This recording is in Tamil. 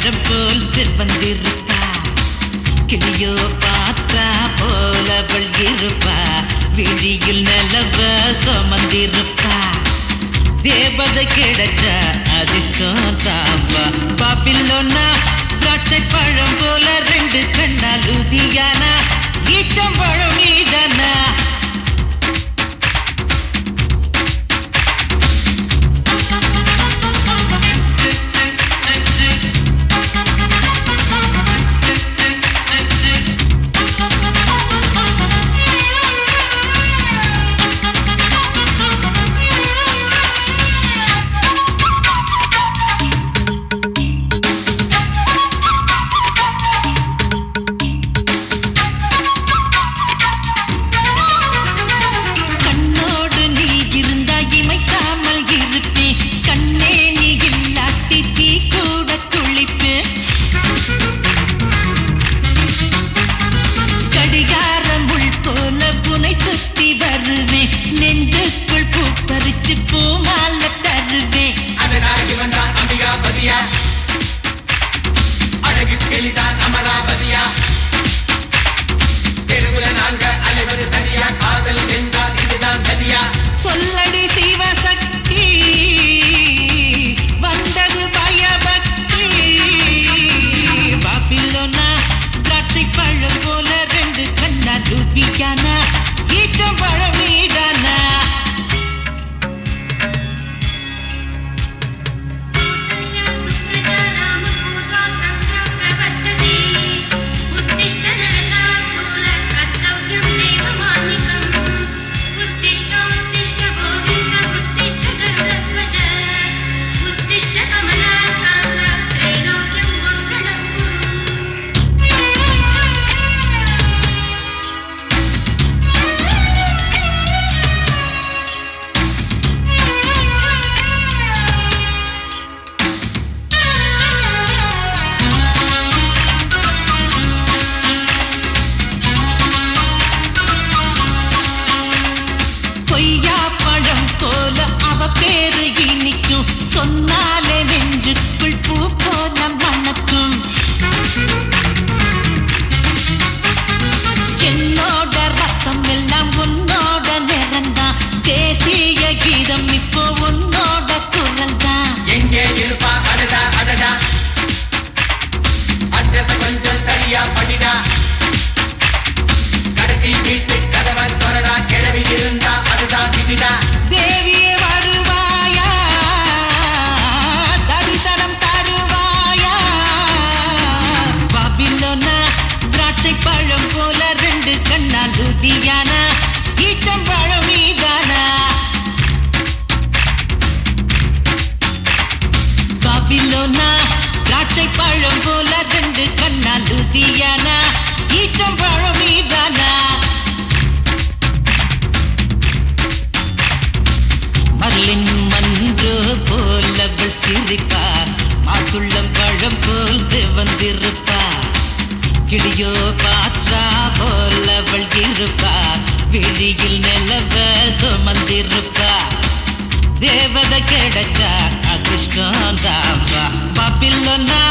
பழம் போல் செல்வந்திருப்பா. கிளியோ பார்த்தா போலவள் இருப்பா. விழியில் நிலவ சுமந்திருப்பா. தேவதை கிடைச்ச அதிர்ஷ்டம் தாமா ya no. சதியானா ஈச்சம்பழம் நீதானா மல்லின் மன்றோ போல் அவள் சிரிப்பார் மாத்துள்ளம் பழம் போல் செவந்திருப்பார் கிளியோ பாத்ரா போல் அவள் இருப்பார் விழியில் நிலவ சுமந்திருப்பார் தேவதை கிடைச்சா அதிர்ஷ்டம் தான் பாப்பில்லொன்னா